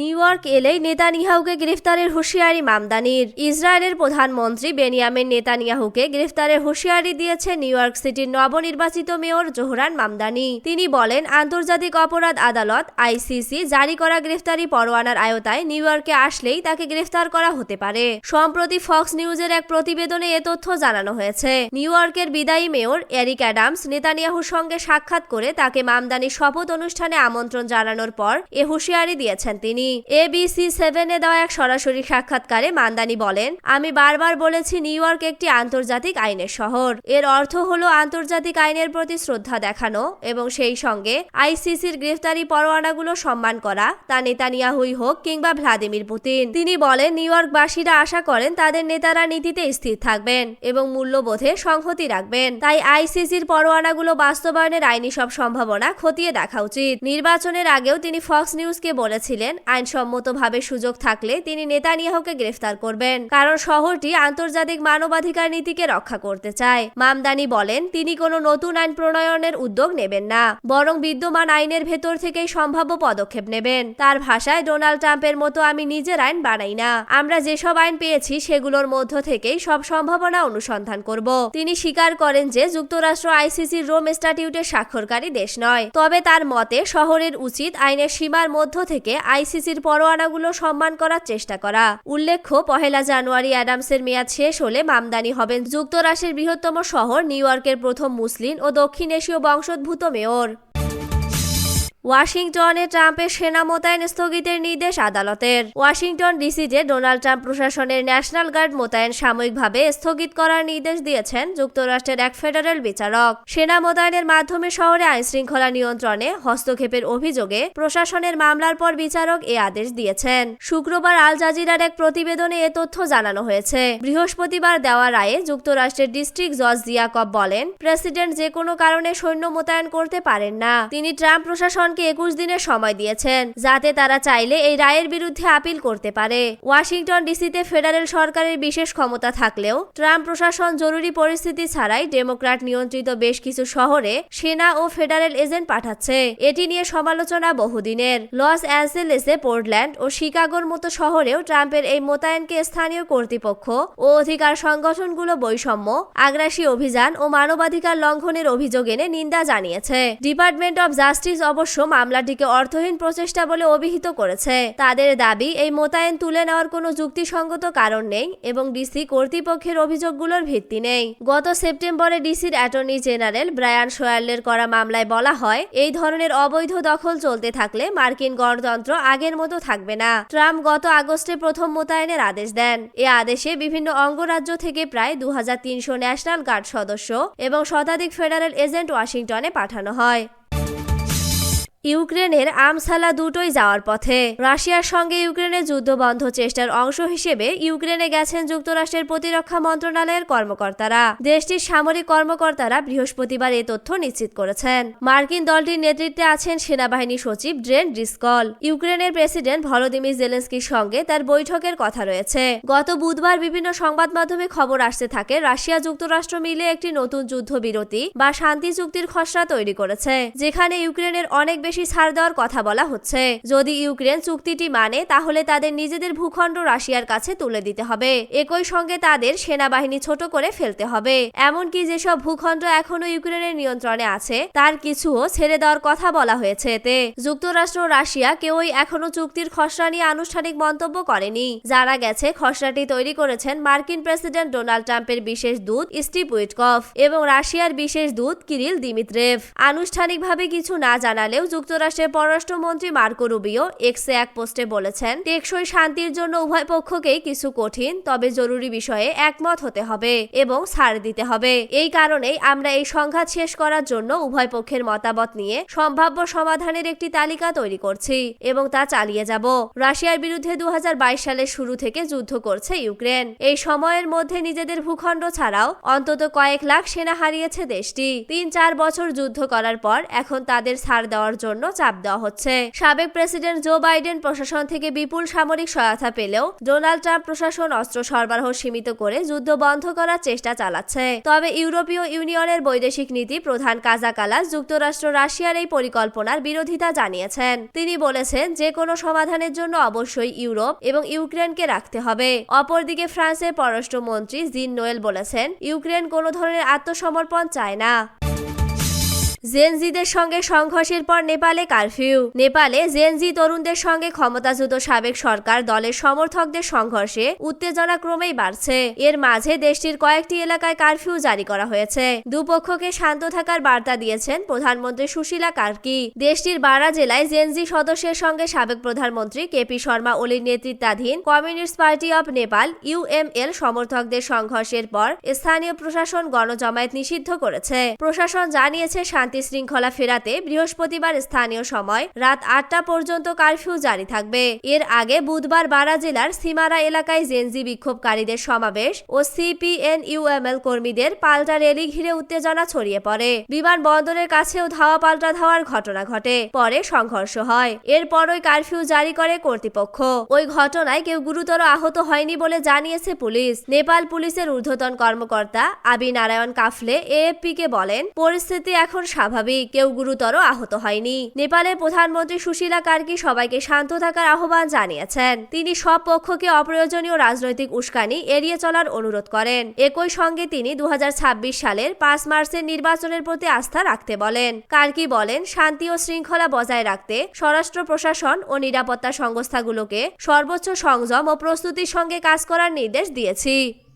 New York এলেই নেতানিয়াহুকে গ্রেফতারের হুঁশিয়ারি মামদানির। ইসরায়েলের প্রধানমন্ত্রী বেনিয়ামিন নেতানিয়াহুকে গ্রেফতারের হুঁশিয়ারি দিয়েছে নিউ ইয়র্ক সিটির নবনির্বাচিত মেয়র জোহরান মামদানি। তিনি বলেন, আন্তর্জাতিক অপরাধ আদালত, আইসিসি, জারি করা গ্রেফতারি পরোয়ানার আয়তায় নিউ ইয়র্কে আসলেই তাকে গ্রেফতার করা হতে পারে। সম্প্রতি ফক্স নিউজের এক প্রতিবেদনে এ তথ্য জানানো হয়েছে। নিউ ইয়র্কের বিদায়ী মেয়র এরিক অ্যাডামস নেতানিয়াহুর সঙ্গে সাক্ষাৎ করে তাকে মামদানি শপথ অনুষ্ঠানে আমন্ত্রণ জানানোর পর এ হুঁশিয়ারি দিয়েছেন তিনি। এবিসি সেভেনে দেওয়া এক সরাসরি সাক্ষাৎকারে মান্দানি বলেন, আমি বারবার বলেছি নিউ ইয়র্ক একটি আন্তর্জাতিক আইনের শহর। এর অর্থ হলো আন্তর্জাতিক আইনের প্রতি শ্রদ্ধা দেখানো এবং সেই সঙ্গে আইসিসির গ্রেফতারি পরোয়ানাগুলো সম্মান করা, তা নেতানিয়াহুই হোক কিংবা ভ্লাদিমির পুতিন। তিনি বলেন, নিউ ইয়র্কবাসীরা আশা করেন তাদের নেতারা নীতিতে স্থির থাকবেন এবং মূল্যবোধে সংহতি রাখবেন। তাই আইসিসির পরোয়ানাগুলো বাস্তবায়নের আইনি সব সম্ভাবনা খতিয়ে দেখা উচিত। নির্বাচনের আগেও তিনি ফক্স নিউজকে বলেছিলেন আইনসম্মতভাবে সুযোগ থাকলে তিনি নেতানিয়াহুকে গ্রেফতার করবেন। কারণ শহরটি আন্তর্জাতিক মানবাধিকার নীতিকে রক্ষা করতে চায়। মামদানি বলেন, তিনি কোনো নতুন আইন প্রণয়নের উদ্যোগ নেবেন না, বরং বিদ্যমান আইনের ভেতর থেকেই সম্ভাব্য পদক্ষেপ নেবেন। তার ভাষায়, ডোনাল্ড ট্রাম্পের মতো আমি নিজের আইন বানাই না। আমরা যেসব আইন পেয়েছি, সেগুলোর মধ্য থেকেই সব সম্ভাবনা অনুসন্ধান করব। তিনি স্বীকার করেন যে, যুক্তরাষ্ট্র আইসিসির রোম স্ট্যাটিউটের স্বাক্ষরকারী দেশ নয়। তবে তার মতে, শহরের উচিত আইনের সীমার মধ্য থেকে আইসিসির পরোয়ানাগুলো সম্মান করার চেষ্টা করা। উল্লেখ্য, পহেলা জানুয়ারি অ্যাডামসের মেয়াদ শেষ হলে মামদানি হবেন যুক্তরাষ্ট্রের বৃহত্তম শহর নিউ ইয়র্কের প্রথম মুসলিম ও দক্ষিণ এশীয় বংশোদ্ভূত মেয়র। ওয়াশিংটনে ট্রাম্পের সেনা মোতায়েন স্থগিতের নির্দেশ আদালতের। ওয়াশিংটন ডিসিতে ডোনাল্ড ট্রাম্প প্রশাসনের ন্যাশনাল গার্ড মোতায়েন সাময়িকভাবে স্থগিত করার নির্দেশ দিয়েছেন যুক্তরাষ্ট্রের এক ফেডারেল বিচারক। সেনা মোতায়েনের মাধ্যমে শহরে আইনশৃঙ্খলা নিয়ন্ত্রণে হস্তক্ষেপের অভিযোগে প্রশাসনের মামলার পর বিচারক এ আদেশ দিয়েছেন। শুক্রবার আল জাজিরার এক প্রতিবেদনে এ তথ্য জানানো হয়েছে। বৃহস্পতিবার দেওয়া রায়ে যুক্তরাষ্ট্রের ডিস্ট্রিক্ট জজ জিয়াকব বলেন, প্রেসিডেন্ট যে কোনো কারণে সৈন্য মোতায়েন করতে পারেন না। তিনি ট্রাম্প প্রশাসন প্রশাসনকে একুশ দিনের সময় দিয়েছেন, যাতে তারা চাইলে এই রায়ের বিরুদ্ধে আপিল করতে পারে। ওয়াশিংটন ডিসিতে ফেডারেল সরকারের বিশেষ ক্ষমতা থাকলেও ট্রাম্প প্রশাসন জরুরি পরিস্থিতি ছাড়াই ডেমোক্র্যাট নিয়ন্ত্রিত বেশ কিছু শহরে সেনা ও ফেডারেল এজেন্ট পাঠাচ্ছে। এটি নিয়ে সমালোচনা বহুদিনের। লস অ্যাঞ্জেলেসে পোর্টল্যান্ড ও শিকাগোর মতো শহরেও ট্রাম্পের এই মোতায়েনকে স্থানীয় কর্তৃপক্ষ ও অধিকার সংগঠনগুলো বৈষম্য, আগ্রাসী অভিযান ও মানবাধিকার লঙ্ঘনের অভিযোগ এনে নিন্দা জানিয়েছে। ডিপার্টমেন্ট অব জাস্টিস অবশ্য মামলাটিকে অর্থহীন প্রচেষ্টা বলে অভিহিত করেছে। তাদের দাবি, এই মোতায়েন তুলে নেওয়ার কোনো যুক্তিসঙ্গত কারণ নেই এবং ডিসি কর্তৃপক্ষের অভিযোগগুলোর ভিত্তি নেই। গত সেপ্টেম্বরে ডিসির অ্যাটর্নি জেনারেল ব্রায়ান সোয়ার্লের করা মামলায় বলা হয়, এই ধরনের অবৈধ দখল চলতে থাকলে মার্কিন গণতন্ত্র আগের মতো থাকবে না। ট্রাম্প গত আগস্টে প্রথম মোতায়েনের আদেশ দেন। এ আদেশে বিভিন্ন অঙ্গরাজ্য থেকে প্রায় দু হাজার তিনশো ন্যাশনাল গার্ড সদস্য এবং শতাধিক ফেডারেল এজেন্ট ওয়াশিংটনে পাঠানো হয়। ইউক্রেনের আমসালা দুটোই যাওয়ার পথে। রাশিয়ার সঙ্গে ইউক্রেনের যুদ্ধ বন্ধ চেষ্টার অংশ হিসেবে ইউক্রেনে গেছেন যুক্তরাষ্ট্রের প্রতিরক্ষা মন্ত্রণালয়ের কর্মকর্তারা। দেশটির সামরিক কর্মকর্তারা বৃহস্পতিবার এ তথ্য নিশ্চিত করেছেন। মার্কিন দলটির নেতৃত্বে আছেন সেনাবাহিনী সচিব ড্রেন ডিসকল। ইউক্রেনের প্রেসিডেন্ট ভলোদিমির জেলেন্সকির সঙ্গে তার বৈঠকের কথা রয়েছে। গত বুধবার বিভিন্ন সংবাদ মাধ্যমে খবর আসতে থাকে, রাশিয়া যুক্তরাষ্ট্র মিলে একটি নতুন যুদ্ধবিরতি বা শান্তি চুক্তির খসড়া তৈরি করেছে, যেখানে ইউক্রেনের অনেক বেশি বেশি ছাড় দেওয়ার কথা বলা হচ্ছে। যদি ইউক্রেন চুক্তিটি মানে তাহলে তাদের নিজেদের ভূখণ্ড রাশিয়ার কাছে তুলে দিতে হবে। একই সঙ্গে তাদের সেনাবাহিনী ছোট করে ফেলতে হবে। এমনকি যেসব ভূখণ্ড এখনও ইউক্রেনের নিয়ন্ত্রণে আছে, তার কিছুও ছেড়ে দেওয়ার কথা বলা হয়েছে এতে। যুক্তরাষ্ট্র রাশিয়া কেউই এখনও চুক্তির খসড়া নিয়ে আনুষ্ঠানিক মন্তব্য করেনি। জানা গেছে, খসড়াটি তৈরি করেছেন মার্কিন প্রেসিডেন্ট ডোনাল্ড ট্রাম্পের বিশেষ দূত স্টিভ উইটকফ এবং রাশিয়ার বিশেষ দূত কিরিল দিমিত্রেভ। আনুষ্ঠানিকভাবে কিছু না জানালেও যুক্তরাষ্ট্রের পররাষ্ট্রমন্ত্রী মার্কো রুবিও এক্সে এক পোস্টে বলেছেন, টেকসই শান্তির জন্য উভয় পক্ষকেই কিছু কঠিন তবে জরুরি বিষয়ে একমত হতে হবে এবং ছাড় দিতে হবে। এই কারণেই আমরা এই সংঘাত শেষ করার জন্য উভয় পক্ষের মতামত নিয়ে সম্ভাব্য সমাধানের একটি তালিকা তৈরি করছি এবং তা চালিয়ে যাব। রাশিয়ার বিরুদ্ধে দু হাজার বাইশ সালের শুরু থেকে যুদ্ধ করছে ইউক্রেন। এই সময়ের মধ্যে নিজেদের ভূখণ্ড ছাড়াও অন্তত কয়েক লাখ সেনা হারিয়েছে দেশটি। তিন চার বছর যুদ্ধ করার পর এখন তাদের ছাড় দেওয়ার জন্য জন্য চাপ দেওয়া হচ্ছে। সাবেক প্রেসিডেন্ট জো বাইডেন প্রশাসন থেকে বিপুল সামরিক সহায়তা পেলেও ডোনাল্ড ট্রাম্প প্রশাসন অস্ত্র সরবরাহ সীমিত করে যুদ্ধ বন্ধ করার চেষ্টা চালাচ্ছে। তবে ইউরোপীয় ইউনিয়নের বৈদেশিক নীতি প্রধান কাজাকালাস যুক্তরাষ্ট্র রাশিয়ার এই পরিকল্পনার বিরোধিতা জানিয়েছেন। তিনি বলেছেন, যে কোনো সমাধানের জন্য অবশ্যই ইউরোপ এবং ইউক্রেনকে রাখতে হবে। অপরদিকে ফ্রান্সের পররাষ্ট্রমন্ত্রী জিন নোয়েল বলেছেন, ইউক্রেন কোনো ধরনের আত্মসমর্পণ চায় না। জেনজিদের সঙ্গে সংঘর্ষের পর নেপালে কারফিউ। নেপালে জেনজি তরুণদের সঙ্গে ক্ষমতাচ্যুত সাবেক সরকার দলের সমর্থকদের সংঘর্ষে উত্তেজনা ক্রমেই বাড়ছে। এর মাঝে দেশটির কয়েকটি এলাকায় কারফিউ জারি করা হয়েছে। দুপক্ষকে শান্ত থাকার বার্তা দিয়েছেন প্রধানমন্ত্রী সুশীলা কার্কি। দেশটির বারা জেলায় জেনজি সদস্যের সঙ্গে সাবেক প্রধানমন্ত্রী কেপি শর্মা ওলির নেতৃত্বাধীন Communist Party of Nepal UML সমর্থকদের সংঘর্ষের পর স্থানীয় প্রশাসন গণজমায়েত নিষিদ্ধ করেছে। প্রশাসন জানিয়েছে শান্তি শৃঙ্খলা ফেরাতে বৃহস্পতিবার স্থানীয় সময় রাত আটটা পর্যন্ত কারফিউ জারি থাকবে। এর আগে বুধবার বারা জেলার সিমারা এলাকায় জেনজি বিক্ষোভকারীদের সমাবেশ ও সিপিএন ইউএমএল কর্মীদের পাল্টা রেলি ঘিরে উত্তেজনা ছড়িয়ে পড়ে। বিমানবন্দরের কাছেও ধাওয়া পাল্টা ধাওয়ার ঘটনা ঘটে। পরে সংঘর্ষ হয়। এরপরই কারফিউ জারি করে কর্তৃপক্ষ। ওই ঘটনায় কেউ গুরুতর আহত হয়নি বলে জানিয়েছে পুলিশ। নেপাল পুলিশের ঊর্ধ্বতন কর্মকর্তা আবি নারায়ণ কাফলে এএফপি কে বলেন, পরিস্থিতি এখন স্বাভাবিক, কেউ গুরুতর আহত হয়নি। নেপালের প্রধানমন্ত্রী সুশীলা কার্কি সবাইকে শান্ত থাকার আহ্বান জানিয়েছেন। তিনি সব পক্ষকে অপ্রয়োজনীয় রাজনৈতিক উস্কানি এড়িয়ে চলার অনুরোধ করেন। একই সঙ্গে তিনি দু হাজার ছাব্বিশ সালের পাঁচ মার্চের নির্বাচনের প্রতি আস্থা রাখতে বলেন। কার্কি বলেন, শান্তি ও শৃঙ্খলা বজায় রাখতে স্বরাষ্ট্র প্রশাসন ও নিরাপত্তা সংস্থাগুলোকে সর্বোচ্চ সংযম ও প্রস্তুতির সঙ্গে কাজ করার নির্দেশ দিয়েছি।